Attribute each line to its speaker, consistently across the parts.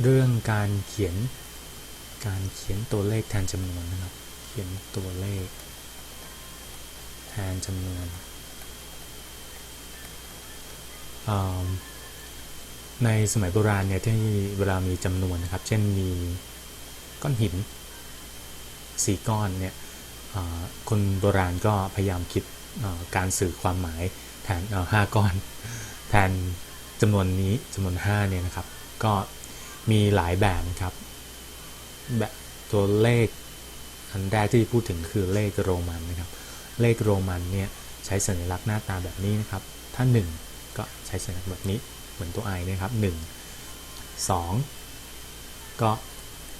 Speaker 1: เรื่องการเขียน การเขียนตัวเลขแทนจำนวนนะครับ เขียนตัวเลข แทนจำนวนในสมัยโบราณเนี่ยที่เวลามีจำนวนนะครับ เช่นมีก้อนหินสี่ก้อนเนี่ยคนโบราณก็พยายามคิดการสื่อความหมายแทนห้าก้อน แทนจำนวนนี้จำนวน5เนี่ยนะครับ ก็ มีหลายแบบนะครับแบบตัวเลขอันแรกที่พูดถึงคือเลขโรมันนะครับ เลขโรมันเนี่ยใช้สัญลักษณ์หน้าตาแบบนี้นะครับ ถ้า 1 ก็ใช้สัญลักษณ์แบบนี้เหมือนตัว i นะครับ1 2 ก็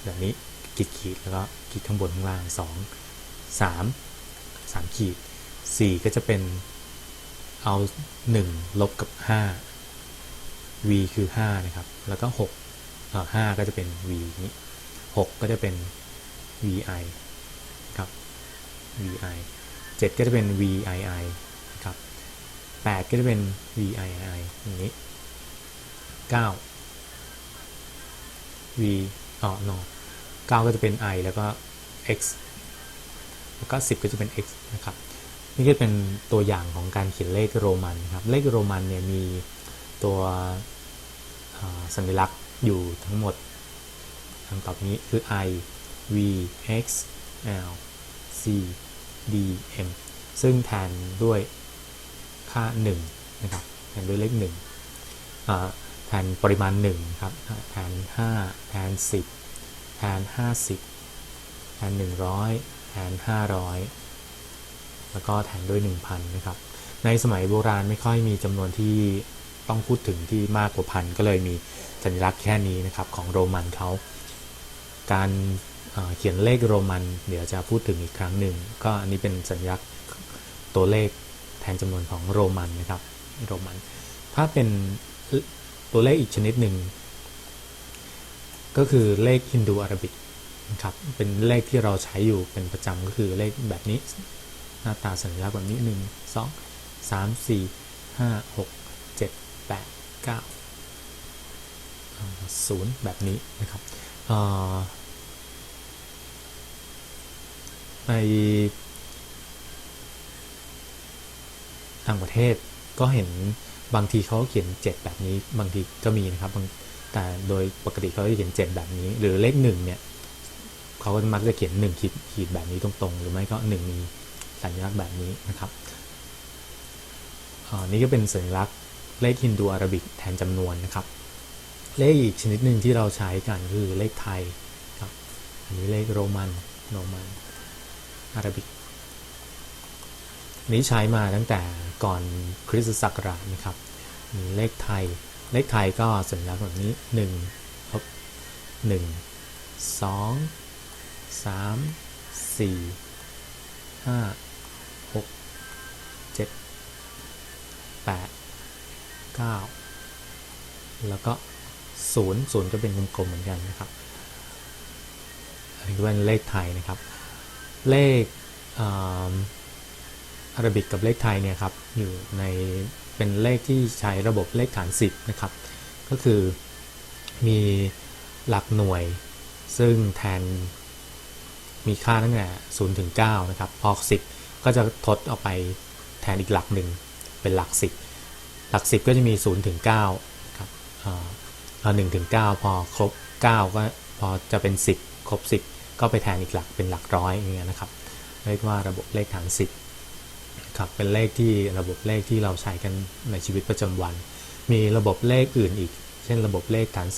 Speaker 1: แบบนี้ขีดขีดแล้วก็ขีดข้างบนข้างล่าง 2 3 3 ขีด 4 ก็จะเป็นเอา 1 ลบกับ 5 v คือ 5 นะครับ แล้วก็ 6 เอ่อ5ก็จะเป็น v นี้6ก็จะเป็น vi ครับ vi 7ก็จะเป็น vii ครับ8ก็จะเป็น vii อย่างนี้9 v อ๋อ no 9 ก็จะเป็น i แล้วก็ x แล้วก็ 10 ก็จะเป็น x นะครับนี่ก็เป็นตัวอย่างของการเขียนเลขโรมันครับเลขโรมันเนี่ยมีตัวสัญลักษณ์ อยู่ทั้งหมดดังต่อไปนี้คือ i v x l c d m ซึ่งแทนด้วยค่า 1 นะครับแทนด้วยเลข1อ่าแทนปริมาณ1ครับแทน 5 แทน 10 แทน 50 แทน 100 แทน 500 แล้วก็แทนด้วย 1,000 นะครับ ในสมัยโบราณไม่ค่อยมีจำนวนที่ ต้องพูดถึงที่มากกว่าพันก็เลยมีสัญลักษณ์แค่นี้นะครับของโรมันเขาการเขียนเลขโรมัน เดี๋ยวจะพูดถึงอีกครั้งหนึ่งก็อันนี้เป็นสัญลักษณ์ตัวเลขแทนจำนวนของโรมันนะครับโรมัน ถ้าเป็นตัวเลขอีกชนิดหนึ่งก็คือเลขฮินดูอาราบิกนะครับเป็นเลขที่เราใช้อยู่เป็นประจำก็คือเลขแบบนี้ หน้าตาสัญลักษณ์แบบนี้1 2 3 4 5 6 7 8 9 0แบบนี้นะครับในต่างประเทศก็เห็นบางทีเขาเขียน 7 แบบนี้ บางทีก็มีนะครับแต่โดยปกติเขาจะเขียน 7 แบบนี้ หรือเลข1เนี่ยเขาก็มักจะเขียน1ขีดขีดแบบนี้ตรงๆ หรือไม่ก็ 1 มีสัญลักษณ์แบบนี้นะครับนี่ก็เป็นสัญลักษณ์ เลขฮินดูอาราบิกแทนจำนวนนะครับ เลขอีกชนิดหนึ่งที่เราใช้กันคือเลขไทยครับ อันนี้เลขโรมันโรมันอาราบิกนี้ใช้มาตั้งแต่ก่อนคริสตศักราชนะครับ เลขไทย เลขไทยก็สัญลักษณ์แบบนี้1ลบ1 2 3 4 5 6 9 แล้วก็0 0ก็เป็นกลมๆเหมือนกันนะครับอันนี้ก็เป็นเลขไทยนะครับ เลขอาราบิกกับเลขไทยเนี่ยครับอยู่ในเป็นเลขที่ใช้ระบบเลขฐาน 10 นะครับ ก็คือมีหลักหน่วย ซึ่งแทนมีค่าตั้งแต่0ถึง9นะครับพอ10 ก็จะทดออกไปแทนอีกหลักหนึ่งเป็นหลัก 10 หลัก 10 ก็จะมี0ถึง9ครับหนึ่งถึง9พอครบ 9 ก็พอจะเป็น 10 ครบ 10 ก็ไปแทนอีกหลักเป็นหลักร้อยอย่างเงี้ยนะครับเรียกว่าระบบเลขฐาน 10ครับเป็นเลขที่ระบบเลขที่เราใช้กันในชีวิตประจำวัน มีระบบเลขอื่นอีก เช่นระบบเลขฐาน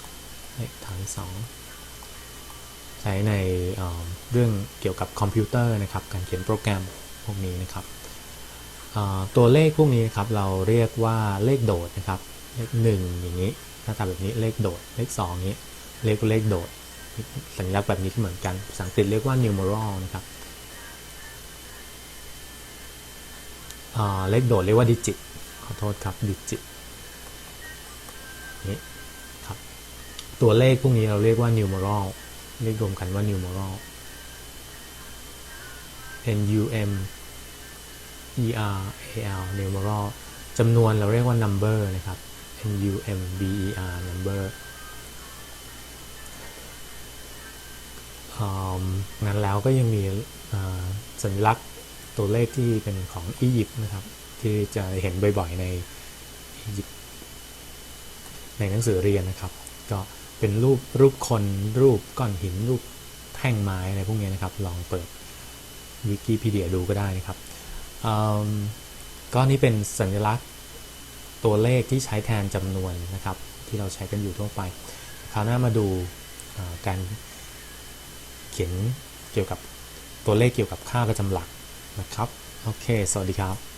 Speaker 1: 2 เลขฐาน 2 ใช้ในเรื่องเกี่ยวกับคอมพิวเตอร์นะครับการเขียนโปรแกรมพวกนี้นะครับ ตัวเลขพวกนี้ครับเราเรียกว่าเลขโดดนะครับเลข1อย่างนี้หน้าตาแบบนี้เลขโดดเลข2นี้เลขเลขโดด สัญลักษณ์แบบนี้เหมือนกันภาษาอังกฤษเรียกว่า numeral นะครับเลขโดดเรียกว่าดิจิตขอโทษครับดิจิตนี่ครับตัวเลขพวกนี้เราเรียกว่า numeral เรียกรวมกันว่า numeral n u m e r a l numeral จำนวนเราเรียกว่า number นะครับ n u m b e r number งั้นแล้วก็ยังมีสัญลักษณ์ตัวเลขที่เป็นของอียิปต์นะครับ ที่จะเห็นบ่อยๆในอียิปต์ในหนังสือเรียนนะครับ ก็เป็นรูปรูปคนรูปก้อนหินรูปแท่งไม้อะไรพวกนี้นะครับ ลองเปิดวิกิพีเดียดูก็ได้นะครับ ก็นี่เป็นสัญลักษณ์ตัวเลขที่ใช้แทนจำนวนนะครับ ที่เราใช้กันอยู่ทั่วไป คราวหน้ามาดูการเขียนเกี่ยวกับตัวเลขเกี่ยวกับค่าประจำหลักนะครับ โอเค สวัสดีครับ